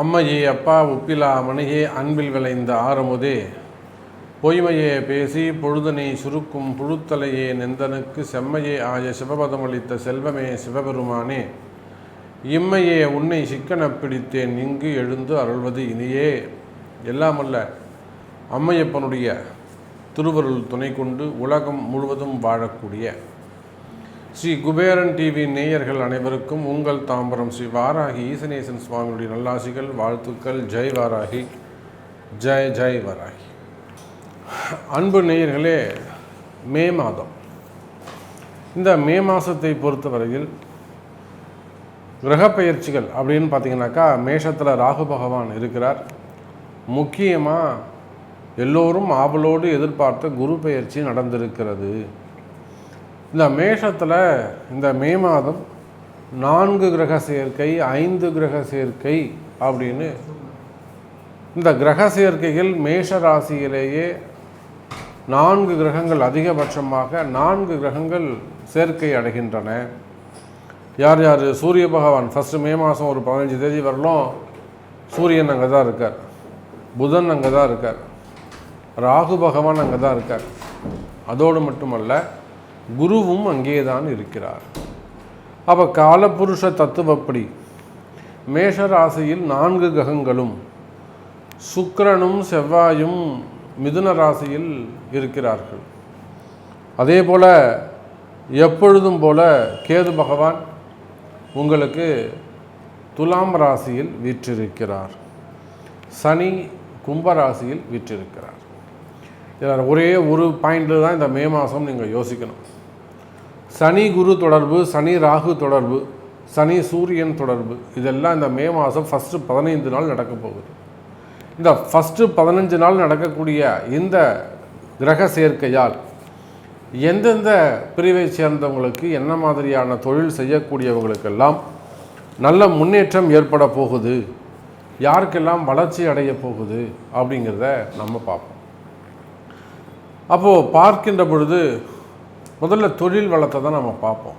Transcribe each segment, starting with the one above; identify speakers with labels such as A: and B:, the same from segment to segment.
A: அம்மையே அப்பா உப்பிலா மணியே அன்பில் விளைந்த ஆரமுதே பொய்மையே பேசி பொழுதனை சுருக்கும் புழுத்தலையே நெந்தனுக்கு செம்மையே ஆய சிவபதமளித்த செல்வமே சிவபெருமானே. இம்மையே உன்னை சிக்கன பிடித்தேன் இங்கு எழுந்து அருள்வது இனியே. எல்லாமல்ல அம்மையப்பனுடைய திருவருள் துணை கொண்டு உலகம் முழுவதும் வாழக்கூடிய ஸ்ரீ குபேரன் டிவி நேயர்கள் அனைவருக்கும் உங்கள் தாம்பரம் ஸ்ரீ வாராகி ஈசனேசன் சுவாமியுடைய நல்லாசிகள் வாழ்த்துக்கள். ஜெய் வாராகி. ஜெய் ஜெய் வாராகி. அன்பு நேயர்களே மே மாதம். இந்த மே மாதத்தை பொறுத்தவரையில் கிரகப்பெயர்ச்சிகள் அப்படின்னு பார்த்தீங்கன்னாக்கா மேஷத்தில் ராகு பகவான் இருக்கிறார். முக்கியமாக எல்லோரும் ஆவலோடு எதிர்பார்த்த குரு பெயர்ச்சி நடந்திருக்கிறது. இந்த மேஷத்தில் இந்த மே மாதம் நான்கு கிரக சேர்க்கை ஐந்து கிரக சேர்க்கை அப்படின்னு இந்த கிரக சேர்க்கைகள் மேஷ ராசியிலேயே நான்கு கிரகங்கள் அதிகபட்சமாக நான்கு கிரகங்கள் சேர்க்கை அடைகின்றன. யார் யார்? சூரிய பகவான். ஃபஸ்ட்டு மே மாதம் ஒரு பதினஞ்சு தேதி வரலும் சூரியன் அங்கே தான் இருக்கார். புதன் அங்கே தான் இருக்கார். ராகு பகவான் அங்கே தான் இருக்கார். அதோடு மட்டுமல்ல குருவும் அங்கே தான் இருக்கிறார். அப்போ காலபுருஷ தத்துவப்படி மேஷ ராசியில் நான்கு கிரகங்களும் சுக்கரனும் செவ்வாயும் மிதுன ராசியில் இருக்கிறார்கள். அதே போல் எப்பொழுதும் போல கேது பகவான் உங்களுக்கு துலாம் ராசியில் வீற்றிருக்கிறார். சனி கும்ப ராசியில் வீற்றிருக்கிறார். இதில் ஒரே ஒரு பாயிண்டில் தான் இந்த மே மாதம் நீங்கள் யோசிக்கணும். சனி குரு தொடர்பு சனி ராகு தொடர்பு சனி சூரியன் தொடர்பு இதெல்லாம் இந்த மே மாதம் ஃபஸ்ட்டு பதினைந்து நாள் நடக்க போகுது. இந்த ஃபஸ்ட்டு பதினஞ்சு நாள் நடக்கக்கூடிய இந்த கிரக சேர்க்கையால் எந்தெந்த பிரிவை சேர்ந்தவங்களுக்கு என்ன மாதிரியான தொழில் செய்யக்கூடியவங்களுக்கெல்லாம் நல்ல முன்னேற்றம் ஏற்பட போகுது யாருக்கெல்லாம் வளர்ச்சி அடைய போகுது அப்படிங்கிறத நம்ம பார்ப்போம். அப்போது பார்க்கின்ற பொழுது முதல்ல தொழில் வளத்தை தான் நம்ம பார்ப்போம்.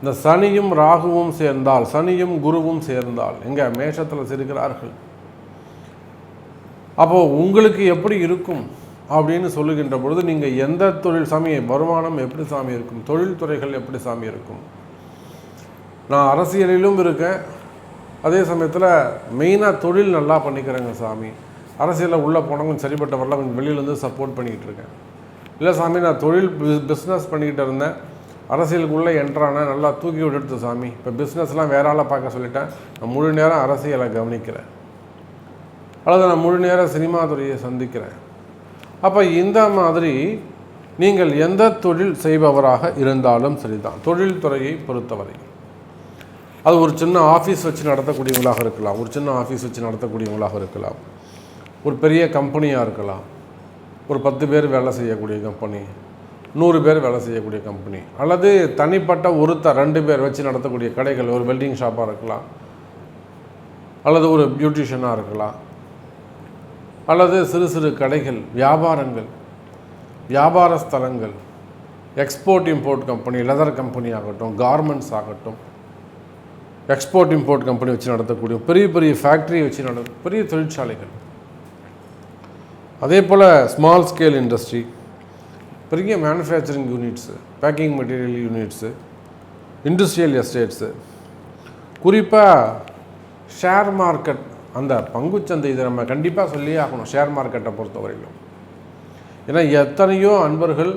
A: இந்த சனியும் ராகுவும் சேர்ந்தால் சனியும் குருவும் சேர்ந்தால் எங்கே? மேஷத்தில் இருக்கிறார்கள் அப்போது உங்களுக்கு எப்படி இருக்கும் அப்படின்னு சொல்லுகின்ற பொழுது நீங்கள் எந்த தொழில் சாமியை வருமானம் எப்படி சாமி இருக்கும்? தொழில்துறைகள் எப்படி சாமி இருக்கும்? நான் அரசியலிலும் இருக்கேன். அதே சமயத்தில் மெயினாக தொழில் நல்லா பண்ணிக்கிறேங்க சாமி. அரசியலில் உள்ளே போனவங்க சரிப்பட்ட வரல கொஞ்சம் வெளியிலேருந்து சப்போர்ட் பண்ணிக்கிட்டு இருக்கேன். இல்லை சாமி நான் தொழில் பிஸ்னஸ் பண்ணிக்கிட்டு இருந்தேன். அரசியலுக்குள்ளே என்ட்ரானேன் நல்லா தூக்கி விட்டுடுத்து சாமி. இப்போ பிஸ்னஸ்லாம் வேற ஆளாக பார்க்க சொல்லிட்டேன். நான் முழு நேரம் அரசியலை கவனிக்கிறேன். அல்லது நான் முழு நேரம் சினிமா துறையை சந்திக்கிறேன். அப்போ இந்த மாதிரி நீங்கள் எந்த தொழில் செய்பவராக இருந்தாலும் சரிதான். தொழில் துறையை பொறுத்தவரை. அது ஒரு சின்ன ஆஃபீஸ் வச்சு நடத்தக்கூடியவங்களாக இருக்கலாம். ஒரு சின்ன ஆஃபீஸ் வச்சு நடத்தக்கூடியவங்களாக இருக்கலாம். ஒரு பெரிய கம்பெனியாக இருக்கலாம். ஒரு பத்து பேர் வேலை செய்யக்கூடிய கம்பெனி நூறு பேர் வேலை செய்யக்கூடிய கம்பெனி அல்லது தனிப்பட்ட ஒருத்தர் ரெண்டு பேர் வச்சு நடத்தக்கூடிய கடைகள் ஒரு வெல்டிங் ஷாப்பாக இருக்கலாம் அல்லது ஒரு பியூட்டிஷியனாக இருக்கலாம் அல்லது சிறு சிறு கடைகள் வியாபாரங்கள் வியாபார ஸ்தலங்கள் export import company leather company ஆகட்டும் கார்மெண்ட்ஸ் ஆகட்டும் எக்ஸ்போர்ட் இம்போர்ட் கம்பெனி வச்சு நடத்தக்கூடிய பெரிய பெரிய ஃபேக்ட்ரி வச்சு நட பெரிய தொழிற்சாலைகள். அதே போல் ஸ்மால் ஸ்கேல் இண்டஸ்ட்ரி பெரிய manufacturing units packing material units industrial estates குறிப்பாக ஷேர் மார்க்கெட் அந்த பங்குச்சந்தை இதை நம்ம கண்டிப்பாக சொல்லியே ஆகணும் ஷேர் மார்க்கெட்டை பொறுத்த வரைக்கும் ஏன்னா எத்தனையோ அன்பர்கள்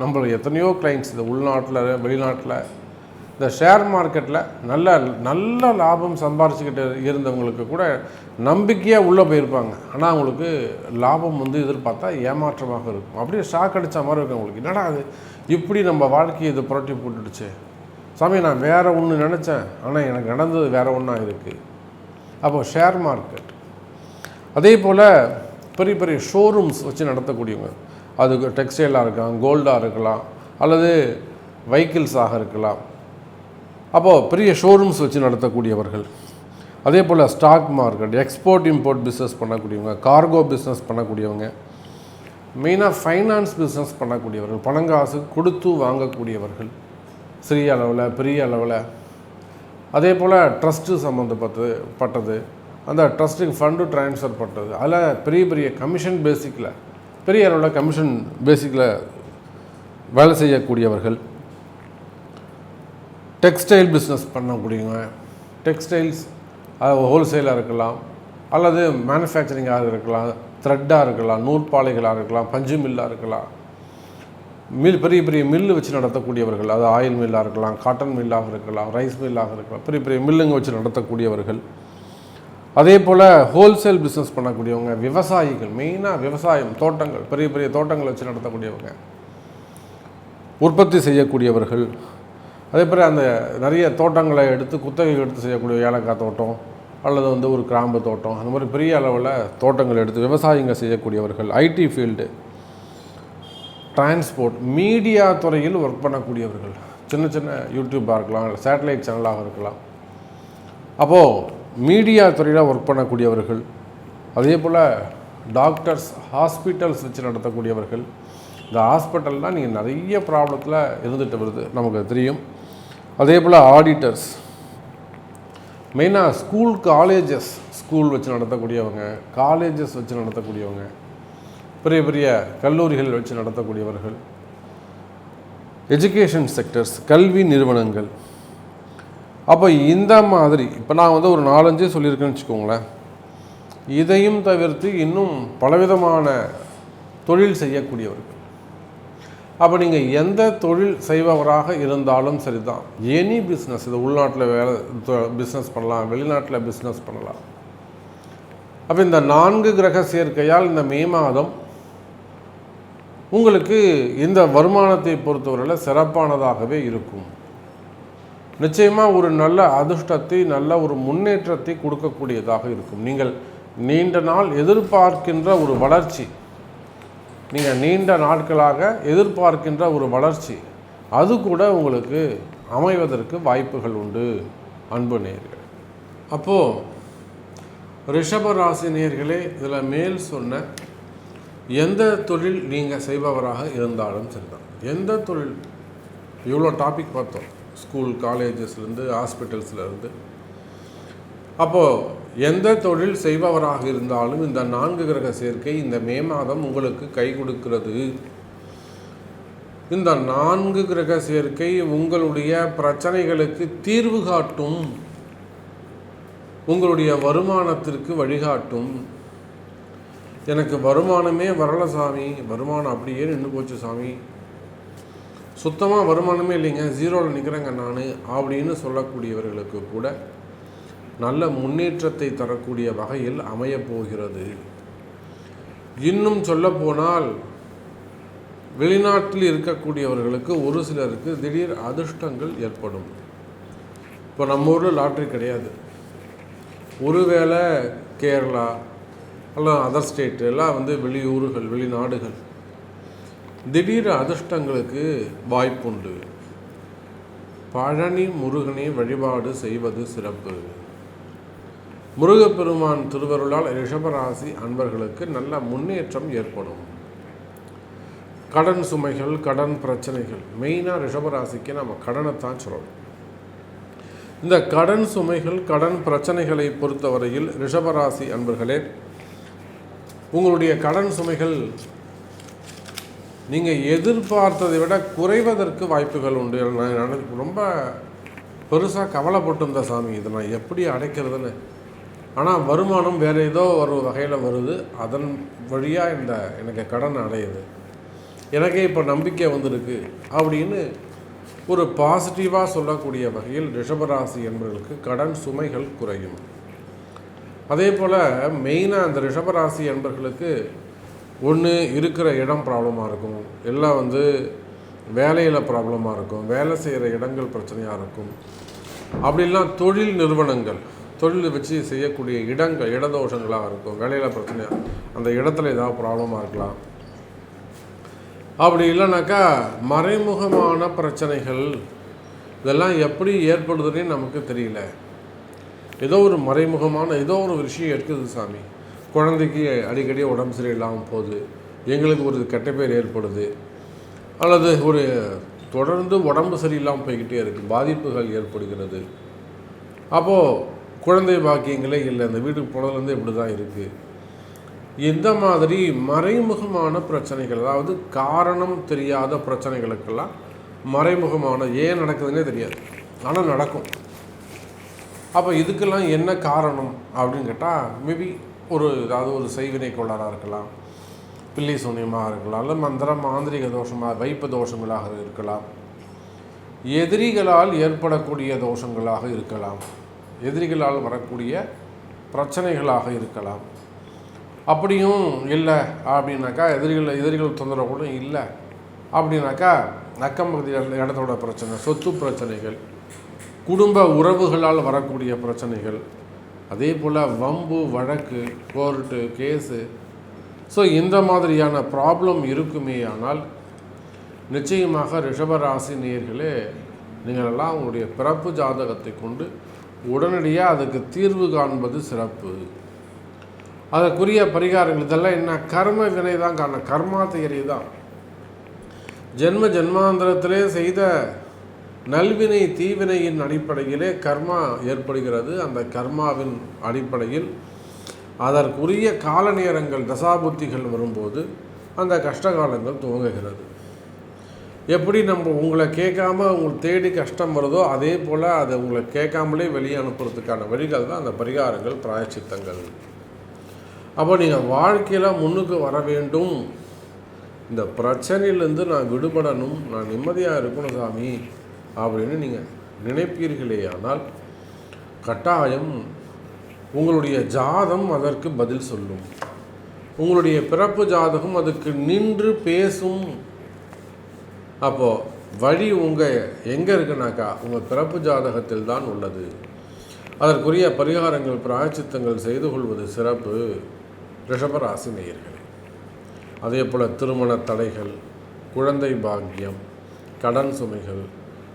A: நம்மளோட எத்தனையோ கிளைண்ட்ஸ் இந்த உள்நாட்டில் வெளிநாட்டில் இந்த ஷேர் மார்க்கெட்டில் நல்ல நல்ல லாபம் சம்பாரிச்சுக்கிட்டு இருந்தவங்களுக்கு கூட நம்பிக்கையாக உள்ளே போயிருப்பாங்க. ஆனால் அவங்களுக்கு லாபம் வந்து எதிர்பார்த்தா ஏமாற்றமாக இருக்கும். அப்படியே ஷாக் அடித்த மாதிரி இருக்கும் அவங்களுக்கு. என்னடா அது இப்படி நம்ம வாழ்க்கையை இது புரட்டி போட்டுடுச்சு. சாமி நான் வேறு ஒன்று நினச்சேன். ஆனால் எனக்கு நடந்தது வேறு ஒன்றா இருக்குது அப்போ ஷேர் மார்க்கெட். அதே போல் பெரிய பெரிய ஷோரூம்ஸ் வச்சு நடத்தக்கூடியவங்க. அது டெக்ஸ்டைலாக இருக்கலாம் கோல்டாக இருக்கலாம் அல்லது வெஹிக்கிள்ஸாக இருக்கலாம். அப்போது பெரிய ஷோரூம்ஸ் வச்சு நடத்தக்கூடியவர்கள். அதே போல் stock market export import business பண்ணக்கூடியவங்க கார்கோ பிஸ்னஸ் பண்ணக்கூடியவங்க. மெயினாக ஃபைனான்ஸ் பிஸ்னஸ் பண்ணக்கூடியவர்கள் பணங்காசு கொடுத்து வாங்கக்கூடியவர்கள். சிறிய அளவில் பெரிய அளவில். அதே போல் ட்ரஸ்ட்டு சம்மந்தப்பட்டது பட்டது அந்த ட்ரஸ்ட்டுக்கு ஃபண்டு ட்ரான்ஸ்ஃபர் பண்ணுறது அதில் பெரிய பெரிய கமிஷன் பேசிக்கில் பெரிய அளவில் கமிஷன் பேசிக்கில் வேலை செய்யக்கூடியவர்கள். டெக்ஸ்டைல் பிஸ்னஸ் பண்ணக்கூடியவங்க டெக்ஸ்டைல்ஸ் ஹோல்சேலாக இருக்கலாம் அல்லது மேனுஃபேக்சரிங்காக இருக்கலாம் த்ரெட்டாக இருக்கலாம் நூற்பாலைகளாக இருக்கலாம் பஞ்சு மில்லாக இருக்கலாம். மில் பெரிய பெரிய மில்லு வச்சு நடத்தக்கூடியவர்கள் அது ஆயில் மில்லாக இருக்கலாம் காட்டன் மில்லாக இருக்கலாம் ரைஸ் மில்லாக இருக்கலாம் பெரிய பெரிய மில்லுங்க வச்சு நடத்தக்கூடியவர்கள். அதே போல் ஹோல்சேல் பிஸ்னஸ் பண்ணக்கூடியவங்க விவசாயிகள் மெயினாக விவசாயம் தோட்டங்கள் பெரிய பெரிய தோட்டங்கள் வச்சு நடத்தக்கூடியவங்க உற்பத்தி செய்யக்கூடியவர்கள் அதே போல் அந்த நிறைய தோட்டங்களை எடுத்து குத்தகை எடுத்து செய்யக்கூடிய ஏலக்காய் தோட்டம் அல்லது வந்து ஒரு கிராம்பு தோட்டம் அந்த மாதிரி பெரிய அளவில் தோட்டங்கள் எடுத்து விவசாயிங்க செய்யக்கூடியவர்கள் ஐடி ஃபீல்டு டிரான்ஸ்போர்ட் மீடியா துறையில் ஒர்க் பண்ணக்கூடியவர்கள். சின்ன சின்ன யூடியூப்பாக இருக்கலாம் இல்லை சேட்டலைட் சேனலாக இருக்கலாம். அப்போது மீடியா துறையில் ஒர்க் பண்ணக்கூடியவர்கள் அதே போல் டாக்டர்ஸ் ஹாஸ்பிட்டல்ஸ் வச்சு நடத்தக்கூடியவர்கள் இந்த ஹாஸ்பிட்டல்னால் நீங்கள் நிறைய ப்ராப்ளத்தில் இருந்துட்டு வருது நமக்கு தெரியும். அதே போல் ஆடிட்டர்ஸ் மெயினாக ஸ்கூல் காலேஜஸ் ஸ்கூல் வச்சு நடத்தக்கூடியவங்க காலேஜஸ் வச்சு நடத்தக்கூடியவங்க பெரிய பெரிய கல்லூரிகள் வச்சு நடத்தக்கூடியவர்கள் எஜுகேஷன் செக்டர்ஸ் கல்வி நிறுவனங்கள். அப்போ இந்த மாதிரி இப்போ நான் வந்து ஒரு நாலஞ்சு சொல்லியிருக்கேன்னு வச்சுக்கோங்களேன். இதையும் தவிர்த்து இன்னும் பலவிதமான தொழில் செய்யக்கூடியவர்கள். அப்போ நீங்கள் எந்த தொழில் செய்பவராக இருந்தாலும் சரி தான் எனி பிஸ்னஸ் இது உள்நாட்டில் வேலை பிஸ்னஸ் பண்ணலாம் வெளிநாட்டில் பிஸ்னஸ் பண்ணலாம். அப்போ இந்த நான்கு கிரக சேர்க்கையால் இந்த மே மாதம் உங்களுக்கு இந்த வருமானத்தை பொறுத்தவரையில் சிறப்பானதாகவே இருக்கும். நிச்சயமாக ஒரு நல்ல அதிர்ஷ்டத்தை நல்ல ஒரு முன்னேற்றத்தை கொடுக்கக்கூடியதாக இருக்கும். நீங்கள் நீண்ட நாள் எதிர்பார்க்கின்ற ஒரு வளர்ச்சி நீங்கள் நீண்ட நாட்களாக எதிர்பார்க்கின்ற ஒரு வளர்ச்சி அது கூட உங்களுக்கு அமைவதற்கு வாய்ப்புகள் உண்டு அன்பு நேர்கள் அப்போது ரிஷப ராசி நேர்களே இதில் மேல் சொன்ன எந்த தொழில் நீங்கள் செய்பவராக இருந்தாலும் சரிதான். எந்த தொழில் இவ்வளோ டாபிக் பார்த்தோம். ஸ்கூல் காலேஜஸ்லேருந்து ஹாஸ்பிட்டல்ஸ்லேருந்து அப்போது எந்த தொழில் செய்பவராக இருந்தாலும் இந்த நான்கு கிரக சேர்க்கை இந்த மே மாதம் உங்களுக்கு கை கொடுக்கிறது. இந்த நான்கு கிரக சேர்க்கை உங்களுடைய பிரச்சனைகளுக்கு தீர்வு காட்டும். உங்களுடைய வருமானத்திற்கு வழிகாட்டும். எனக்கு வருமானமே வரல சாமி. வருமானம் அப்படியே நின்று போச்சு சாமி. சுத்தமாக வருமானமே இல்லைங்க. ஜீரோவில் நிற்கிறேங்க நான் அப்படின்னு சொல்லக்கூடியவர்களுக்கு கூட நல்ல முன்னேற்றத்தை தரக்கூடிய வகையில் அமையப் போகிறது. இன்னும் சொல்லப்போனால் வெளிநாட்டில் இருக்கக்கூடியவர்களுக்கு ஒரு சிலருக்கு திடீர் அதிர்ஷ்டங்கள் ஏற்படும். இப்போ நம்ம ஊரில் லாட்ரி கிடையாது. ஒருவேளை கேரளா எல்லாம் அதர் ஸ்டேட்டு எல்லாம் வந்து வெளியூர்கள் வெளிநாடுகள் திடீர் அதிர்ஷ்டங்களுக்கு வாய்ப்புண்டு. பழனி முருகனை வழிபாடு செய்வது சிறப்பு. முருகப்பெருமான் திருவருளால் ரிஷபராசி அன்பர்களுக்கு நல்ல முன்னேற்றம் ஏற்படும். கடன் சுமைகள் கடன் பிரச்சனைகள் மெயினாக ரிஷபராசிக்கு நம்ம கடனை தான் சொல்லணும். இந்த கடன் சுமைகள் கடன் பிரச்சனைகளை பொறுத்தவரையில் ரிஷபராசி அன்பர்களே உங்களுடைய கடன் சுமைகள் நீங்கள் எதிர்பார்த்ததை விட குறைவதற்கு வாய்ப்புகள் உண்டு. நான் ரொம்ப பெருசாக கவலைப்பட்டிருந்த சாமி இதை நான் எப்படி அடைக்கிறதுன்னு ஆனால் வருமானம் வேறு ஏதோ ஒரு வகையில் வருது. அதன் வழியாக இந்த எனக்கு கடன் அடையுது. எனக்கே இப்போ நம்பிக்கை வந்திருக்கு அப்படின்னு ஒரு பாசிட்டிவாக சொல்லக்கூடிய வகையில் ரிஷபராசி என்பவர்களுக்கு கடன் சுமைகள் குறையும். அதே போல் மெயினாக அந்த ரிஷபராசி என்பர்களுக்கு ஒன்று இருக்கிற இடம் ப்ராப்ளமாக இருக்கும். எல்லாம் வந்து வேலையில் ப்ராப்ளமாக இருக்கும். வேலை செய்கிற இடங்கள் பிரச்சனையாக இருக்கும். அப்படிலாம் தொழில் நிறுவனங்கள். தொழில் வச்சு செய்யக்கூடிய இடங்கள் இடதோஷங்களாக இருக்கும். வேலையில் பிரச்சனையாக அந்த இடத்துல ஏதாவது ப்ராப்ளமாக இருக்கலாம். அப்படி இல்லைனாக்கா மறைமுகமான பிரச்சனைகள் இதெல்லாம் எப்படி ஏற்படுதுன்னே நமக்கு தெரியல. ஏதோ ஒரு மறைமுகமான ஏதோ ஒரு விஷயம் இருக்குது சாமி. குழந்தைக்கு அடிக்கடி உடம்பு சரியில்லாமல் போகுது. எங்களுக்கு ஒரு கெட்ட பேர் ஏற்படுது. அல்லது ஒரு தொடர்ந்து உடம்பு சரியில்லாமல் போய்கிட்டே இருக்குது பாதிப்புகள் ஏற்படுகிறது. அப்போது குழந்தை பாக்கியங்களே இல்லை. இந்த வீட்டுக்கு போனதுலேருந்து இப்படி தான் இருக்குது இந்த மாதிரி மறைமுகமான பிரச்சனைகள் அதாவது காரணம் தெரியாத பிரச்சனைகளுக்கெல்லாம் மறைமுகமான ஏன் நடக்குதுன்னே தெரியாது. ஆனால் நடக்கும். அப்போ இதுக்கெல்லாம் என்ன காரணம் அப்படின்னு கேட்டால் மேபி ஒரு ஏதாவது ஒரு செய்வினை கோளாறாக இருக்கலாம். பில்லி சூன்யமாக இருக்கலாம். இல்லை மந்திர மாந்திரிக தோஷமாக வைப்பு தோஷங்களாக இருக்கலாம். எதிரிகளால் ஏற்படக்கூடிய தோஷங்களாக இருக்கலாம். எதிரிகளால் வரக்கூடிய பிரச்சனைகளாக இருக்கலாம். அப்படியும் இல்லை அப்படின்னாக்கா எதிரிகள் எதிரிகள் தொந்தரவு கூட இல்லை அப்படின்னாக்கா அக்கம் பகுதி இடத்தோட பிரச்சனை சொத்து பிரச்சனைகள் குடும்ப உறவுகளால் வரக்கூடிய பிரச்சனைகள் அதே போல் வம்பு வழக்கு கோர்ட்டு கேஸு. ஸோ இந்த மாதிரியான ப்ராப்ளம் இருக்குமே ஆனால் நிச்சயமாக ரிஷபராசி நேர்களே நீங்களெல்லாம் உங்களுடைய பிறப்பு ஜாதகத்தை கொண்டு உடனடியாக அதுக்கு தீர்வு காண்பது சிறப்பு. அதற்குரிய பரிகாரங்கள் இதெல்லாம் என்ன? கர்ம வினை தான் காரணம். கர்மா தியரி தான். ஜென்ம ஜென்மாந்திரத்திலே செய்த நல்வினை தீவினையின் அடிப்படையிலே கர்மா ஏற்படுகிறது. அந்த கர்மாவின் அடிப்படையில் அதற்குரிய கால நேரங்கள் தசாபுத்திகள் வரும்போது அந்த கஷ்டகாலங்கள் துவங்குகிறது. எப்படி நம்ம உங்களை கேட்காம உங்களுக்கு தேடி கஷ்டம் வருதோ அதே போல் அதை உங்களை கேட்காமலே வெளியே அனுப்புறதுக்கான வழிகள் தான் அந்த பரிகாரங்கள் பிராயச்சித்தங்கள். அப்போ நீங்கள் வாழ்க்கையில் முன்னுக்கு வர வேண்டும். இந்த பிரச்சனையிலேருந்து நான் விடுபடணும் நான் நிம்மதியாக இருக்கணும் சாமி அப்படின்னு நீங்கள் நினைப்பீர்களே. ஆனால் கட்டாயம் உங்களுடைய ஜாதம் அதற்கு பதில் சொல்லும். உங்களுடைய பிறப்பு ஜாதகம் அதுக்கு நின்று பேசும் அப்போது வழி உங்கள் எங்கே இருக்குனாக்கா உங்கள் பிறப்பு ஜாதகத்தில் தான் உள்ளது. அதற்குரிய பரிகாரங்கள் பிராயச்சித்தங்கள் செய்து கொள்வது சிறப்பு. ரிஷபராசி நேயர்களே அதே போல் திருமண தடைகள் குழந்தை பாக்கியம் கடன் சுமைகள்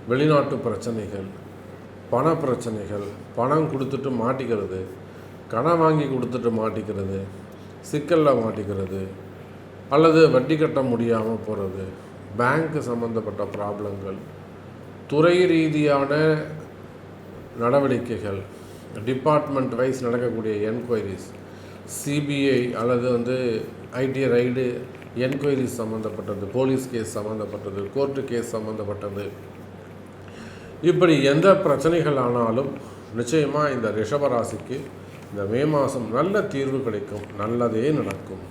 A: வெளிநாட்டு பிரச்சனைகள் பண பிரச்சனைகள் பணம் கொடுத்துட்டு மாட்டிக்கிறது கடன் வாங்கி கொடுத்துட்டு மாட்டிக்கிறது சிக்கலில் மாட்டிக்கிறது அல்லது வட்டி கட்ட முடியாமல் போகிறது பேங்க்கு சம்மந்தப்பட்ட ப்ராப்ளங்கள் துறை ரீதியான நடவடிக்கைகள் டிபார்ட்மெண்ட் வைஸ் நடக்கக்கூடிய என்கொயரிஸ் சிபிஐ அல்லது வந்து ஐடி ரைடு என்கொயரிஸ் சம்மந்தப்பட்டது போலீஸ் கேஸ் சம்மந்தப்பட்டது கோர்ட்டு கேஸ் சம்மந்தப்பட்டது இப்படி எந்த பிரச்சனைகள் ஆனாலும் நிச்சயமாக இந்த ரிஷபராசிக்கு இந்த மே மாதம் நல்ல தீர்வு கிடைக்கும் நல்லதே நடக்கும்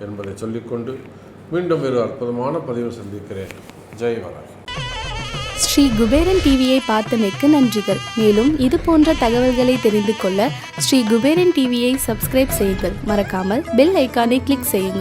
A: என்பதை சொல்லிக்கொண்டு மீண்டும் ஒரு அற்புதமான பதிவு சந்திக்கிறேன். ஜெய் வராகி
B: ஸ்ரீ குபேரன் டிவியை பார்த்தமைக்கு நன்றிகள். மேலும் இது போன்ற தகவல்களை தெரிந்து கொள்ள ஸ்ரீ குபேரன் டிவியை சப்ஸ்கிரைப் செய்யுங்கள். மறக்காமல் பெல் ஐக்கானை கிளிக் செய்யுங்கள்.